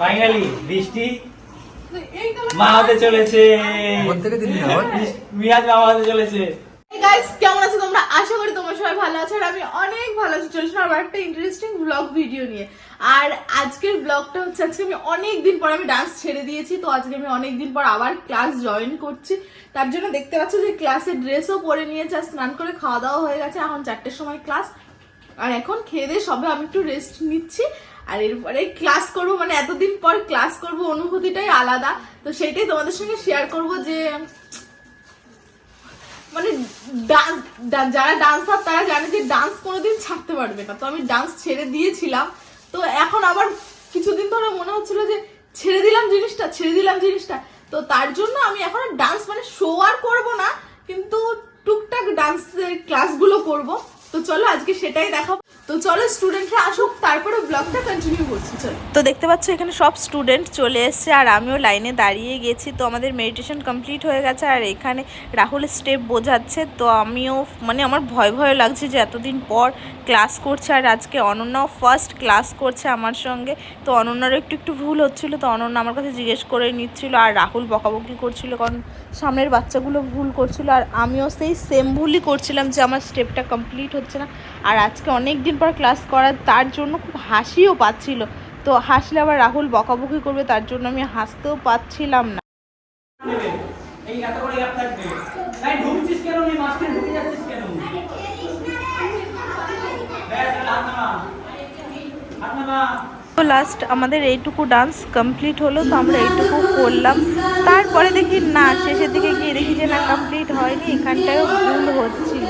Finally বৃষ্টি মা হতে চলেছে। মিরাজ বাবা হতে চলেছে। গাইস কেমন আছো তোমরা? আশা করি তোমরা সবাই ভালো আছো আর আমি অনেক ভালো আছি। চলে এসেছি একটা ইন্টারেস্টিং ব্লগ ভিডিও নিয়ে। আর আজকের ব্লগটা হচ্ছে আজকে আমি অনেক দিন পর আমি ডান্স ছেড়ে দিয়েছি তো আজকে আমি অনেক দিন পর আবার ক্লাস জয়েন করছি। তার জন্য দেখতে পাচ্ছ যে ক্লাসের ড্রেসও পরে নিয়েছে আর স্নান করে খাওয়া দাওয়া হয়ে গেছে। এখন চারটের সময় ক্লাস আর এখন খেয়ে দিয়ে সবে আমি একটু রেস্ট নিচ্ছি। আর এরপরে ক্লাস করব মানে এতদিন পর ক্লাস করব, অনুভূতিটাই আলাদা। তো সেটাই তোমাদের সঙ্গে শেয়ার করব যে মানে ডান্স যারা ডান্সার তারা জানে যে ডান্স কোনোদিন ছাড়তে পারবে না। তো আমি ডান্স ছেড়ে দিয়েছিলাম। তো এখন আবার কিছুদিন ধরে মনে হচ্ছিল যে, ছেড়ে দিলাম জিনিসটা, ছেড়ে দিলাম জিনিসটা। তো তার জন্য আমি এখন ডান্স মানে শো আর করব না, কিন্তু টুকটাক ডান্সের ক্লাসগুলো করব। তো চলো আজকে সেটাই দেখাবো। তো চলো স্টুডেন্টরা আসুক তারপরে ব্লগটা কন্টিনিউ করছি, চলো। তো দেখতে পাচ্ছ, এখানে সব স্টুডেন্ট চলে এসেছে, আর আমিও লাইনে দাঁড়িয়ে গেছি। তো আমাদের মেডিটেশন কমপ্লিট হয়ে গেছে, আর এখানে রাহুল স্টেপ বোঝাচ্ছে। তো আমিও মানে আমার ভয় ভয় লাগছে যে এতদিন পর ক্লাস করছে আর আজকে অনন্যাও ফার্স্ট ক্লাস করছে আমার সঙ্গে। তো অনন্যারও একটু একটু ভুল হচ্ছিল, তো অনন্যা আমার কাছে জিজ্ঞেস করে নিচ্ছিল আর রাহুল বকাবকি করছিল, কারণ সামনের বাচ্চাগুলো ভুল করছিল আর আমিও সেই সেম ভুলই করছিলাম যে আমার স্টেপটা কমপ্লিট হচ্ছে না। আর আজকে অনেক দিন পর ক্লাস করার, তার জন্য খুব হাসিও পাচ্ছিল। তো হাসলে আবার রাহুল বকাবকি করবে, তার জন্য আমি হাসতেও পাচ্ছিলাম না। এই এত করে থাকবে। ঢুকছিস কেন? নি মাঝখানে ঢুকে যাচ্ছিস কেন ব্যাস, এবার হাত নামা। হাত নামা। তো লাস্ট আমাদের এইটুকু ডান্স কমপ্লিট হলো, তো আমরা এইটুকু করলাম। তারপরে দেখি না, শেষের দিকে গিয়ে দেখি যে না কমপ্লিট হয়নি, এখানটায়ও ভুল হচ্ছিল।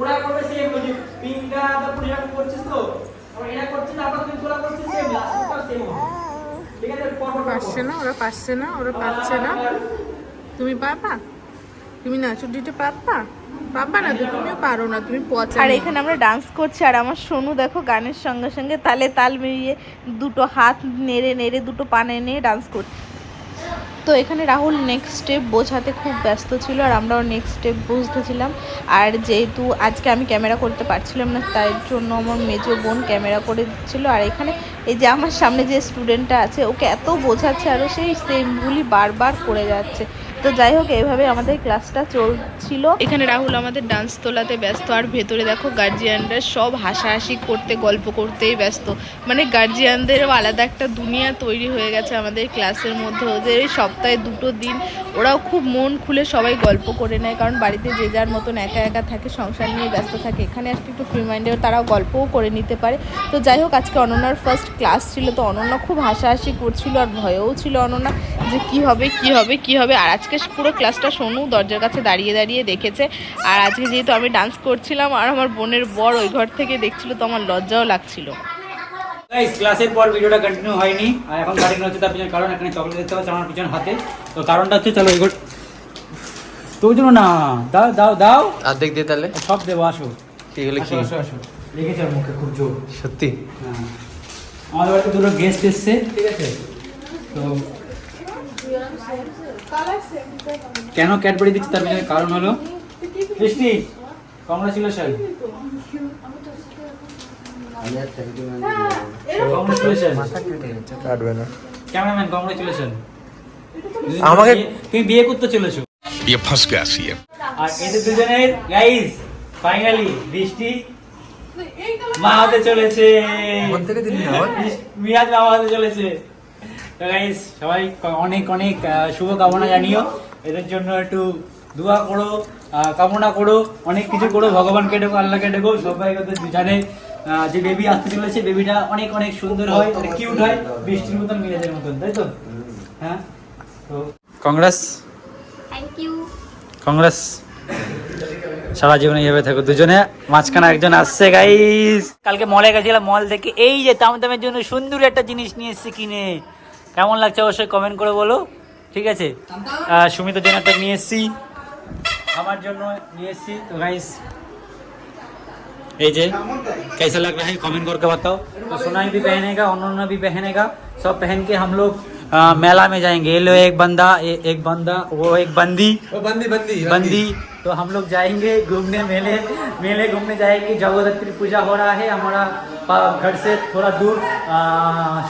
ওরা করবে করছিস তো? এরা পারছে না ওরা পারছে না ওরা পারছে না। তুমি পারবা? তুমি দিতে পারবা? পারবা না তো তুমিও পারো না তুমি পচা আর এখানে আমরা ডান্স করছি আর আমার সোনু দেখো গানের সঙ্গে সঙ্গে তালে তাল মিলিয়ে দুটো হাত নেড়ে নেড়ে দুটো পানে নিয়ে ডান্স করছে। তো এখানে রাহুল নেক্সট স্টেপ বোঝাতে খুব ব্যস্ত ছিল আর আমরাও নেক্সট স্টেপ বুঝতেছিলাম। আর যেহেতু আজকে আমি ক্যামেরা করতে পারছিলাম না, তাই জন্য আমার মেজো বোন ক্যামেরা করে দিচ্ছিল। আর এখানে এই যে আমার সামনে যে স্টুডেন্টটা আছে, ওকে এত বোঝাচ্ছে আরও সেই সেমগুলি বারবার করে যাচ্ছে। তো যাই হোক এইভাবে আমাদের ক্লাসটা চলছিল। এখানে রাহুল আমাদের ডান্স তোলাতে ব্যস্ত, আর ভেতরে দেখো গার্জিয়ানরা সব হাসাহাসি করতে, গল্প করতেই ব্যস্ত। মানে গার্জিয়ানদেরও আলাদা একটা দুনিয়া তৈরি হয়ে গেছে আমাদের ক্লাসের মধ্যে। ওদের এই সপ্তাহে দুটো দিন, ওরাও খুব মন খুলে সবাই গল্প করে নেয়, কারণ বাড়িতে যে যার মতন একা একা থাকে, সংসার নিয়ে ব্যস্ত থাকে, এখানে আসলে একটু ফ্রি মাইন্ডেও তারাও গল্পও করে নিতে পারে। তো যাই হোক, আজকে অনন্যার ফার্স্ট ক্লাস ছিল, তো অনন্যা খুব হাসাহাসি করছিল আর ভয়েও ছিল অনন্যা যে কি হবে কি হবে কি হবে, আর আজকে পুরো ক্লাসটা সোনু দরজার কাছে দাঁড়িয়ে দাঁড়িয়ে দেখেছে। আর আজকে যেহেতু আমি ডান্স করছিলাম আর আমার বোনের বর ওই ঘর থেকে দেখছিল তো আমার লজ্জাও লাগছিল। গাইস ক্লাসের পর ভিডিওটা কন্টিনিউ হয়নি আর এখন কন্টিনিউ হচ্ছে তার পিছনে কারণ এখানে চকলেট দেখতে পাচ্ছি আমার পিছনে হাতে। তো কারণটা হচ্ছে চলো এগুলো তোর জন্য না দাও দাও দাও। অর্ধেক দিয়ে তাহলে? সব দেবো আসো। কি হলো কি? আসো আসো আসো। লেগেছে মুখে খুব জোর। সত্যি? হ্যাঁ। আমাদের বাড়িতে দুটো গেস্ট এসছে ঠিক আছে? তো কেন ক্যাডবেরি দিচ্ছি তার পিছনে কারণ হলো বৃষ্টি কংগ্রাচুলেশন কংগ্রাচুলেশন কাটবে না ক্যামেরাম্যান কংগ্রাচুলেশন আমাকে- তুমি বিয়ে করতে চলেছো ये फंस गया सी আর এদের দুজনের গাইস ফাইনালি বৃষ্টি মা হতে চলেছে কোন থেকে দিলি আবার? মিরাজ বাবা হতে চলেছে তো গাইস সবাই অনেক অনেক আহ, শুভ কামনা জানিও। এদের জন্য একটু দোয়া করো কামনা করো অনেক কিছু করো ভগবানকে ডেকো আল্লাহকে ডেকো সবাই দুজনে যে বেবি আসতে চলেছে বেবিটা অনেক অনেক সুন্দর হয় অনেক কিউট হয় বৃষ্টির মতন মিরাজের মতন তাই তো? হ্যাঁ? তো কংগ্রেস থ্যাংক ইউ কংগ্রেস সারা জীবনে এইভাবে থাকো দুজনে মাঝখানে একজন আসছে গাইস কালকে মলে গেছিলাম মল থেকে এই যে তামতামের জন্য সুন্দর একটা জিনিস নিয়ে এসেছি কিনে। কেমন লাগছে অবশ্যই কমেন্ট করে বলো ঠিক আছে আহ, সুমিতের জন্য একটা নিয়ে এসেছি আমার জন্য নিয়ে এসেছি তো গাইস এই যে कैसा लग रहा है कमेंट करके बताओ तो सोनाई भी पहनेगा अनन्या भी पहनेगा सब पहन के हम लोग आ, मेला में जाएंगे ये लो एक बंदा ए, एक बंदा वो एक बंदी बंदी बंदी बंदी तो हम लोग जाएँगे घूमने मेले मेले घूमने जाएँगे। जगोदत्री पूजा हो रहा है हमारा घर से थोड़ा दूर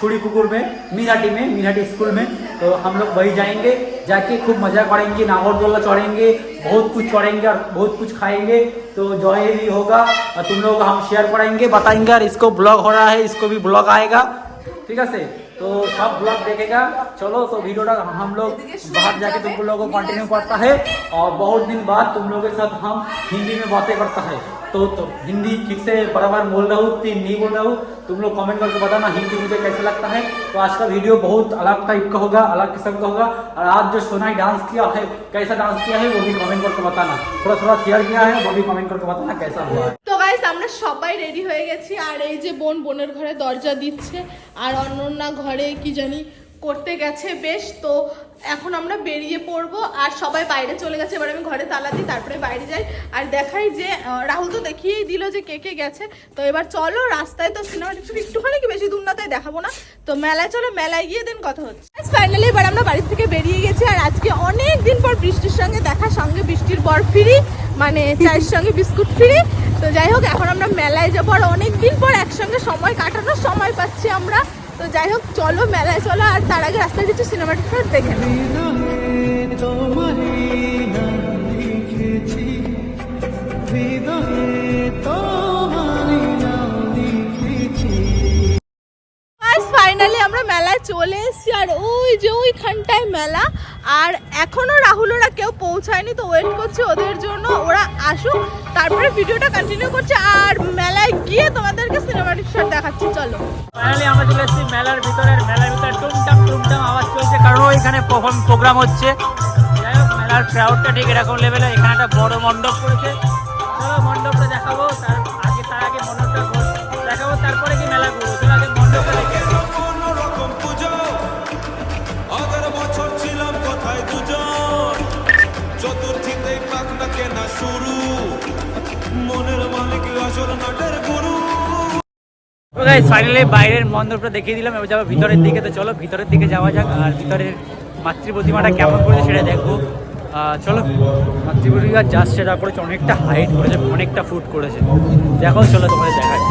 सूड़ी पुकुर में, मीनाटी में, मीनाटी स्कूल में। तो हम लोग वही जाएँगे, जाके खूब मज़ा करेंगे, नागरदोला चढ़ेंगे, बहुत कुछ चढ़ेंगे और बहुत कुछ खाएँगे। तो जॉय भी होगा, और तुम लोग हम शेयर करेंगे, बताएँगे। और इसको ब्लॉग हो रहा है, इसको भी ब्लॉग आएगा। ठीक है तो सब ब्लॉग देखेगा चलो तो वीडियो का हम लोग बाहर जाके तुम लोगों को कंटिन्यू करता है और बहुत दिन बाद तुम लोगों के साथ हम हिंदी में बातें करता है तो, तो हिंदी ठीक से बराबर बोल रहा हूँ कि नहीं बोल रहा हूँ तुम लोग कमेंट करके बताना हिंदी मुझे कैसा लगता है तो आज का वीडियो बहुत अलग टाइप का होगा अलग किस्म का होगा और आज जो सोनाई डांस किया है कैसा डांस किया है वो भी कमेंट करके बताना थोड़ा थोड़ा शेयर किया है वो भी कमेंट करके बताना कैसा हुआ है तो गाइस আমরা সবাই রেডি হয়ে গেছি আর এই যে বোন বোনের ঘরে দরজা দিচ্ছে আর অন্যনা ঘরে কি জানি করতে গেছে, বেশ, তো এখন আমরা বেরিয়ে পড়ব। আর সবাই বাইরে চলে গেছে, এবার আমি ঘরে তালা দিই, তারপরে বাইরে যাই। আর দেখাই যে রাহুল তো দেখিয়েই দিল যে কে কে গেছে। তো এবার চলো, রাস্তায় তো সিনেমা একটুখানি কি বেশি দূর না, তাই দেখাবো না। তো মেলায় চলো, মেলায় গিয়ে দেন কথা হচ্ছে। ফাইনালি এবার আমরা বাড়ি থেকে বেরিয়ে গেছি, আর আজকে অনেক দিন পর বৃষ্টির সঙ্গে দেখা, সঙ্গে বৃষ্টির পর ফিরি মানে চায়ের সঙ্গে বিস্কুট ফিরি। তো যাই হোক, এখন আমরা মেলায় যাব, আর অনেক দিন পর একসঙ্গে সময় কাটানোর সময় পাচ্ছি আমরা। তো যাই হোক চলো মেলায় চলো আর তার আগে রাস্তায় কিছু সিনেমাটোগ্রাফার দেখে নিই। ফাইনালি আমরা মেলায় চলে এসেছি, আর ওই যে ওইখানটায় মেলা। আর এখনও রাহুল ওরা কেউ পৌঁছায়নি, তো ওয়েট করছি ওদের জন্য। ওরা আসুক, তারপরে ভিডিওটা কন্টিনিউ করছে, আর মেলায় গিয়ে তোমাদেরকে সিনেমাটিক শট দেখাচ্ছি, চলো। ফাইনালি আমরা চলে এসেছি মেলার ভিতরে মেলার ভিতরে টুমটাম টুমটাম আওয়াজ চলছে, কারণ এখানে প্রোগ্রাম হচ্ছে। যাই হোক, মেলার ক্রাউডটা ঠিক এরকম লেভেলে এখানে একটা বড় মণ্ডপ করেছে। চলো মণ্ডপটা দেখাবো তার তো গাইস ফাইনালি বাইরের মণ্ডপটা দেখিয়ে দিলাম, এবার যাব ভিতরের দিকে। তো চলো, ভিতরের দিকে যাওয়া যাক, আর ভিতরের মাতৃ প্রতিমাটা কেমন করেছে সেটা দেখব। চলো মাতৃ প্রতিমা জাস্ট সেটা করেছে, অনেকটা হাইট করেছে, অনেকটা ফুট করেছে। দেখো, চলো তোমাদের দেখায়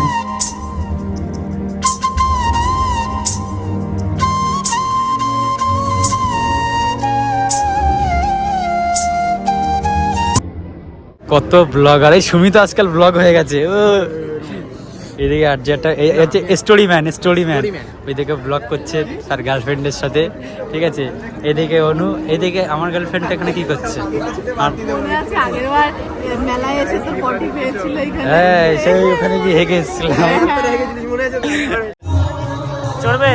কত ব্লগার এই সুমিত আজকাল ব্লগ হয়ে গেছে এদিকে আর যেটা হচ্ছে স্টোরি ম্যান স্টোরি ম্যান ওইদিকে ব্লগ করছে তার গার্লফ্রেন্ডের সাথে ঠিক আছে? এদিকে অনু এদিকে আমার গার্লফ্রেন্ড এখানে কি করছে? আর আছে আগের বার মেলায় এসে তো পটি পেয়েছিল এখানে? হ্যাঁ সেই ওখানে গিয়ে হেগে এসেছিলাম। চলবে?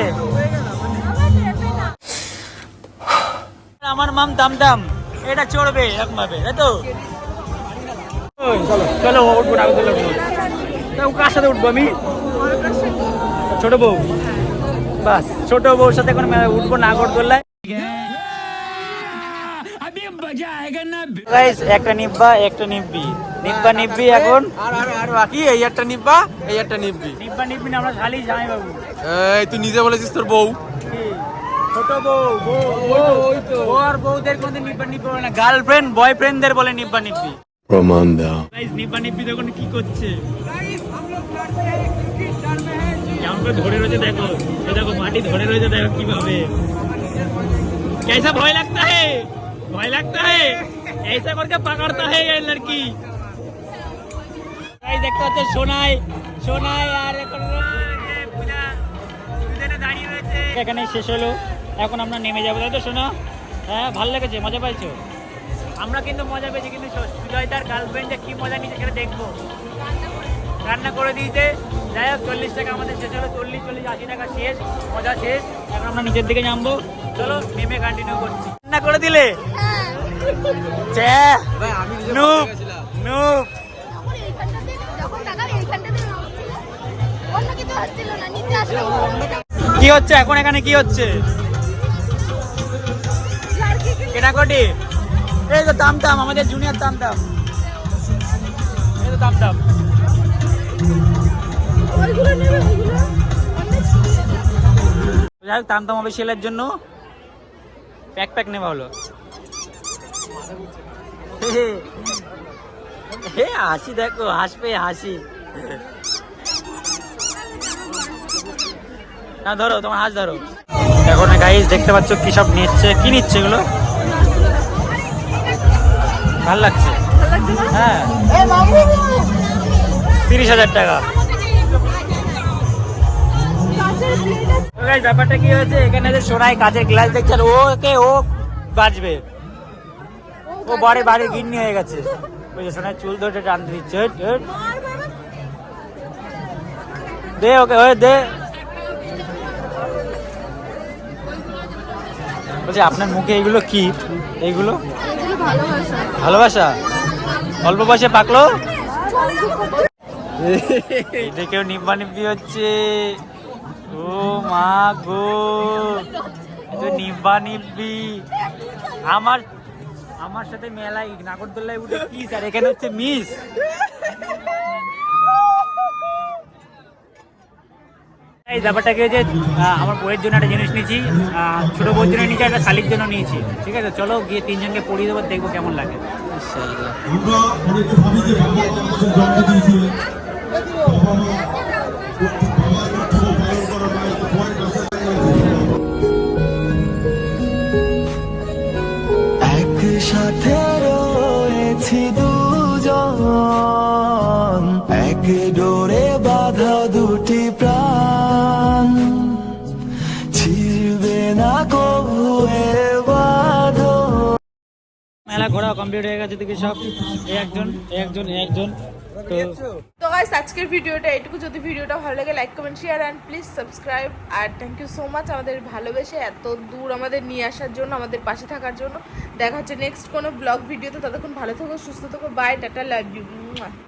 আমার মাম দাম দাম এটা চড়বে এরকম ভাবে তাই তো? চলো চলো না কার সাথে উঠবো আমি? ছোট বউ। বাস ছোট বউর সাথে এখন উঠবো নাগরদোল্লায় Guys, একটা নিব্বা একটা নিব্বি। নিব্বা নিব্বি এখন। আর আর আর বাকি এই একটা নিব্বা এই একটা নিব্বি। নিব্বা নিব্বি না আমরা খালি যাই বাবু। এই তুই নিজে বলেছিস তোর বউ। ছোট বউ বউ ওই তো ওর বউদের কোনদিন নিব্বা নিব্বি বলে না। গার্লফ্রেন্ড বয়ফ্রেন্ডদের বলে নিব্বা নিব্বি। প্রমাণ দাও গাইস নিব্বা নিব্বি দেখুন কি করছে। কেমন করে ধরে রয়েছে দেখো এ দেখো মাটি ধরে রয়েছে দেখো কিভাবে कैसा भय लगता है भय लगता है ऐसा करके पकड़ता है ये लड़की गाइस দেখতে পাচ্ছ সোনাই সোনাই আর এখন রয়েছে পূজা দুজনে দাঁড়িয়ে রয়েছে এখানে শেষ হলো এখন আমরা নেমে যাবো তাই তো শোনো হ্যাঁ ভালো লেগেছে মজা পাইছো আমরা কিন্তু মজা পেয়েছি কিন্তু সুজয়দার গার্লফ্রেন্ড যে কি মজা নিচ্ছে সেটা দেখবো রান্না করে দিয়েছে। যাই হোক চল্লিশ টাকা আমাদের শেষ হলো। চল্লিশ চল্লিশ আশি টাকা শেষ মজা শেষ। এখন আমরা নিচের দিকে নামবো। চলো নেমে কন্টিনিউ করছি। রান্না করে দিলে? নুপ নুপ। আসলে। কি হচ্ছে? এখন এখানে কি হচ্ছে? কেনাকাটি? এই তো দাম দাম আমাদের জুনিয়র দাম দাম তো দাম দাম। ওইগুলো অনেক যাই হোক জন্য। প্যাক প্যাক নেওয়া হলো। হে হাসি দেখো হাসবে হাসি। না ধরো তোমার হাত ধরো। এখন গাইস দেখতে পাচ্ছ কি সব নিচ্ছে কি নিচ্ছে এগুলো? ভালো লাগছে। হ্যাঁ। তিরিশ হাজার টাকা। ব্যাপারটা কি হয়েছে? এখানে যে সোনায় কাজের গ্লাস দেখছেন ও কে ও বাজবে। ও বাড়ি বাড়ি গিন্নি হয়ে গেছে। ওই যে সোনায় চুল ধরে টানতে দিচ্ছে। দে ওকে ওই দে। বলছি আপনার মুখে এইগুলো কি? এইগুলো? ভালোবাসা? অল্প বয়সে পাকলো? দেখেও নিব্বা নিব্বি হচ্ছে। ও মা গো নিম্বা নিম্বি আমার আমার সাথে মেলায় নাগরদোল্লায় উঠে কি স্যার? এখানে হচ্ছে মিস। এই ব্যাপারটা কি যে আমার বইয়ের জন্য একটা জিনিস নিয়েছি ছোটো ছোট বইয়ের জন্য নিয়েছি, একটা শালির জন্য নিয়েছি। ঠিক আছে, চলো গিয়ে তিনজনকে পড়িয়ে দেবো, দেখব কেমন লাগে। আমরা না মেলা ঘোরা কমপ্লিট হয়ে গেছে দেখি সব। একজন একজন একজন। তো তো গাইস আজকের ভিডিওটা এটুকু। যদি ভিডিওটা ভালো লাগে like comment share and please subscribe R thank you so much আমাদের ভালোবেসে এত দূর আমাদের নিয়ে আসার জন্য আমাদের পাশে থাকার জন্য। দেখা হচ্ছে নেক্সট কোনো ব্লগ ভিডিওতে। ততক্ষণ ভালো থাকো সুস্থ থাকো। By tata love you